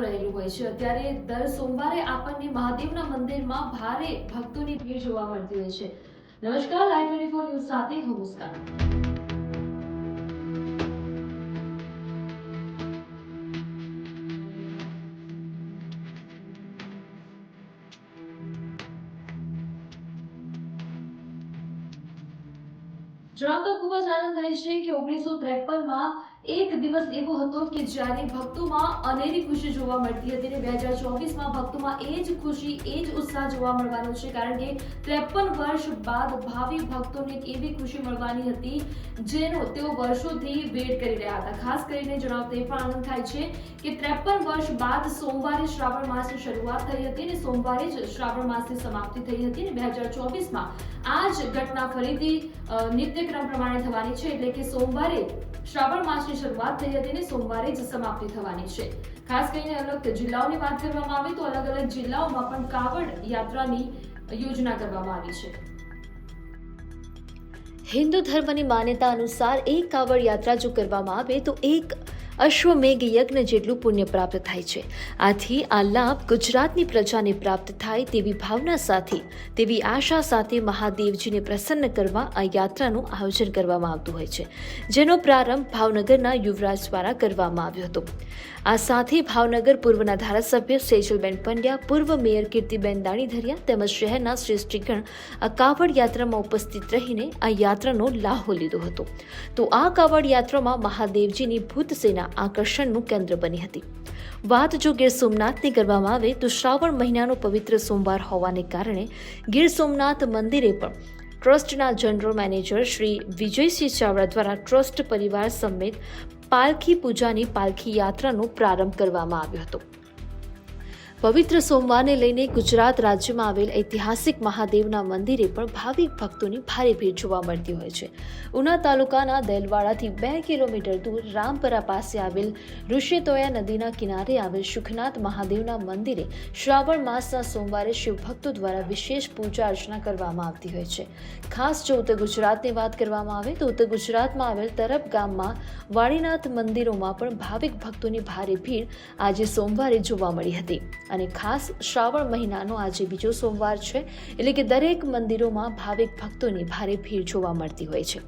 રહેલું હોય છે. અત્યારે દર સોમવારે આપણને મહાદેવના મંદિરમાં ભારે ભક્તોની ભીડ જોવા મળતી હોય છે. નમસ્કાર, લાઈવ ટ્વેન્ટી ફોર ન્યૂઝ સાથે હું જણાવતા ખૂબ જ આનંદ થાય છે કે ઓગણીસો ત્રેપનમાં એક દિવસ એવો હતો કે જ્યારે ભક્તોમાં અનેરી ખુશી જોવા મળતી હતી અને બે હજાર ચોવીસમાં ભક્તોમાં એ જ ખુશી, એ જ ઉત્સાહ જોવા મળવાનો છે. કારણ કે ત્રેપન વર્ષ બાદ ભાવિ ભક્તોને એવી ખુશી મળવાની હતી, જેનો તેઓ વર્ષોથી વેટ કરી રહ્યા હતા. ખાસ કરીને જણાવતા એ પણ આનંદ થાય છે કે ત્રેપન વર્ષ બાદ સોમવારે શ્રાવણ માસની શરૂઆત થઈ હતી અને સોમવારે જ શ્રાવણ માસની સમાપ્તિ થઈ હતી અને બે હજાર ચોવીસમાં આ જ ઘટના ફરીથી નિત્યક્રમ પ્રમાણે થવાની છે. એટલે કે સોમવારે શ્રાવણ માસની શરૂઆત થઈ હતી અને સોમવારે જ સમાપ્તિ થવાની છે. ખાસ કરીને અલગ જિલ્લાઓની વાત કરવામાં આવે તો અલગ અલગ જિલ્લાઓમાં પણ કાવડ યાત્રાની યોજના કરવામાં આવી છે. હિન્દુ ધર્મની માન્યતા અનુસાર એક કાવડ યાત્રા જો કરવામાં આવે તો એક અશ્વમેઘ યજ્ઞ જેટલું પુણ્ય પ્રાપ્ત થાય છે. આથી આ લાભ ગુજરાતની પ્રજાને પ્રાપ્ત થાય તેવી ભાવના સાથે, તેવી આશા સાથે મહાદેવજીને પ્રસન્ન કરવા આ યાત્રાનું આયોજન કરવામાં આવતું હોય છે, જેનો પ્રારંભ ભાવનગરના યુવરાજ દ્વારા કરવામાં આવ્યો હતો. આ સાથે ભાવનગર પૂર્વના ધારાસભ્ય સેજલબેન પંડ્યા, પૂર્વ મેયર કીર્તિબેન દાણીધરિયા તેમજ શહેરના શ્રેષ્ઠીગણ આ કાવડ યાત્રામાં ઉપસ્થિત રહીને આ યાત્રાનો લાહો લીધો હતો. તો આ કાવડ યાત્રામાં મહાદેવજીની ભૂત સેના આકર્ષણનું કેન્દ્ર બની હતી. વાત જો ગીર સોમનાથની કરવામાં આવે તો શ્રાવણ મહિનાનો પવિત્ર સોમવાર હોવાને કારણે ગીર સોમનાથ મંદિરે પણ ટ્રસ્ટના જનરલ મેનેજર શ્રી વિજયસિંહ ચાવડા દ્વારા ટ્રસ્ટ પરિવાર સમેત પાલખી પૂજાની પાલખી યાત્રાનો પ્રારંભ કરવામાં આવ્યો હતો. પવિત્ર સોમવારને લઈને ગુજરાત રાજ્યમાં આવેલ ઐતિહાસિક મહાદેવના મંદિરે પણ ભાવિક ભક્તોની ભારે ભીડ જોવા મળતી હોય છે. ઉના તાલુકાના દેલવાડાથી બે કિલોમીટર દૂર રામપરા પાસે આવેલ ઋષિતોયા નદીના કિનારે આવેલ સુખનાથ મહાદેવના મંદિરે શ્રાવણ માસના સોમવારે શિવભક્તો દ્વારા વિશેષ પૂજા અર્ચના કરવામાં આવતી હોય છે. ખાસ જો ઉત્તર ગુજરાતની વાત કરવામાં આવે તો ઉત્તર ગુજરાતમાં આવેલ તરફ ગામમાં વાણીનાથ મંદિરોમાં પણ ભાવિક ભક્તોની ભારે ભીડ આજે સોમવારે જોવા મળી હતી. અને ખાસ શ્રાવણ મહિનાનો આજે બીજો સોમવાર છે, એટલે કે દરેક મંદિરોમાં ભાવિક ભક્તોની ભારે ભીડ જોવા મળતી હોય છે.